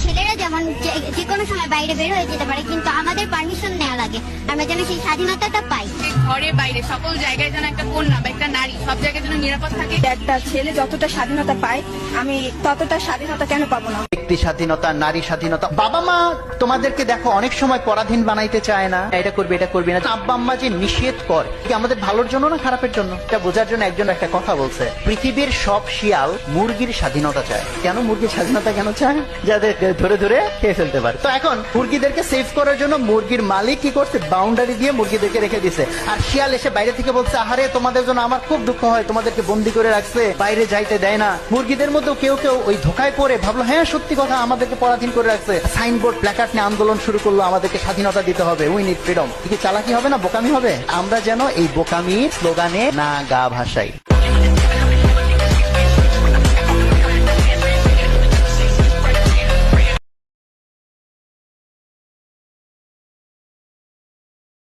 ছেলেরা যেমন যে- কোনো সময় বাইরে বের হয়ে যেতে পারে কিন্তু আমাদের পারমিশন নেওয়া লাগে। আমরা যেন সেই স্বাধীনতাটা পাই। ঘরে বাইরে সকল জায়গায় যেন একটা কন্যা বা একটা নারী সব জায়গায় যেন নিরাপদ থাকে। একটা ছেলে যতটা স্বাধীনতা পায় আমি ততটা স্বাধীনতা কেন পাবো না? ব্যক্তি স্বাধীনতা, নারী স্বাধীনতা। বাবা মা, তোমাদেরকে দেখো, অনেক সময় পরাধীন বানাইতে চায় না। এটা করবে এটা করবে না। আব্বা আম্মা যে নিষেধ কর আমাদের ভালোর জন্য না খারাপের জন্য? এটা বোঝার জন্য একজন একটা কথা বলছে। পৃথিবীর সব শিয়াল মুরগির স্বাধীনতা চায়। কেন মুরগির স্বাধীনতা কেন চায়? যাদের ধরে ধরে খেয়ে ফেলতে পারে। তো এখন, মুরগিদেরকে সেভ করার জন্য মুরগির মালিক কি করছে? বাউন্ডারি দিয়ে মুরগিদেরকে রেখে দিছে। আর শিয়াল এসে বাইরে থেকে বলছে, আহারে, তোমাদের জন্য আমার খুব দুঃখ হয়। তোমাদেরকে বন্দি করে রাখছে। বাইরে যাইতে দেয় না। মুরগিদের মধ্যেও কেউ কেউ ওই ধোকায় পড়ে, ভাবলো হ্যাঁ সত্যি কথা আমাদেরকে পরাধীন করে রাখছে। সাইনবোর্ড, প্ল্যাকার্ড নিয়ে আন্দোলন শুরু করল, আমাদেরকে স্বাধীনতা দিতে হবে। উই নিড ফ্রিডম কি চালাকি হবে না, বোকামি হবে? আমরা যেন এই বোকামি স্লোগানে না গা ভাসাই।